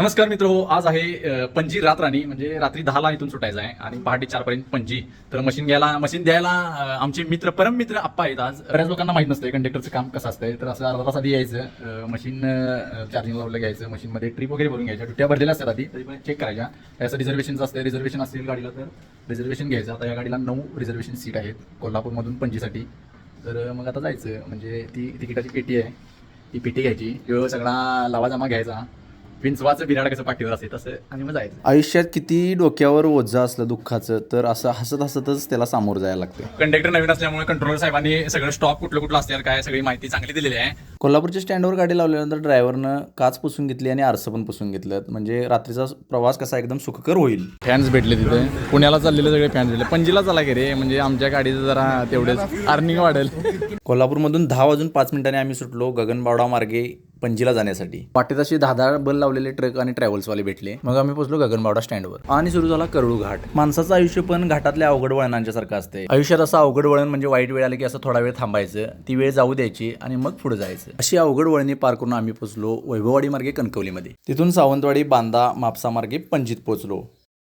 नमस्कार मित्र हो आज आहे पणजी रात राणी म्हणजे रात्री दहाला इथून सुटायचं आहे आणि पहाटे चार पर्यंत पणजी. तर मशीन घ्यायला मशीन द्यायला आमचे मित्र परम मित्र आप्पा आहेत आज बऱ्याच लोकांना माहीत नसतं कंडक्टरचं काम कसं असतंय. तर असं अर्धा तास आधी यायचं मशीन चार्जिंग लावलं घ्यायचं मशीनमध्ये ट्रिप वगैरे भरून घ्यायच्या. डुट्या भरलेल्या असतात आधी तरी पण चेक करायच्या. त्याचं रिझर्वेशनचं असतं रिझर्वेशन असेल गाडीला तर रिझर्वेशन घ्यायचं. आता या गाडीला नऊ रिझर्वेशन सीट आहेत कोल्हापूरमधून पणजीसाठी. तर मग आता जायचं म्हणजे ती तिकिटाची पेटी आहे. ती पेटी घ्यायची ह्यो सगळा लावा जमा घ्यायचा. विंचवाचं बिराड कसं पाठीवर असेल तसं आणि मग जायचं. आयुष्यात किती डोक्यावर ओझं असलं दुःखाचं तर असं हसत हसतच त्याला सामोरं जायला लागतं. कंडक्टर नवीन असल्यामुळे कंट्रोलर साहेबांनी सगळं स्टॉप कुठलं कुठलं असणार काय सगळी माहिती चांगली दिलेली आहे. कोल्हापूरच्या स्टँडवर गाडी लावल्यानंतर ड्रायव्हरनं काच पुसून घेतली आणि आरसं पण पुसून घेतलं. म्हणजे रात्रीचा प्रवास कसा एकदम सुखकर होईल. फॅन्स भेटले तिथे. पुण्याला चाललेले सगळे फॅन्स भेटले. पणजीला चला की रे म्हणजे आमच्या गाडीचं जरा तेवढेच अर्निंग वाढेल. कोल्हापूरमधून दहा वाजून पाच मिनिटांनी आम्ही सुटलो गगनबावडा मार्गे पणजीला जाण्यासाठी. वाटेत अशी दहा दहा बल लावलेले ट्रक आणि ट्रॅव्हल्सवाले भेटले. मग आम्ही पोहोचलो गगनबावडा स्टँडवर. आणि सुरू झाला करडू घाट. माणसाचं आयुष्य पण घाटातल्या अवघड वळणांच्या सारखं असते आयुष्यात असं अवघड वळण म्हणजे वाईट वेळ आली की असं थोडा वेळ थांबायचं. ती वेळ जाऊ द्यायची आणि मग पुढे जायचं. अशी अवघड वळणी पार करून आम्ही पोहोचलो वैभववाडी मार्गे कणकवलीमध्ये. तिथून सावंतवाडी बांदा मापसा मार्गे पणजीत पोहोचलो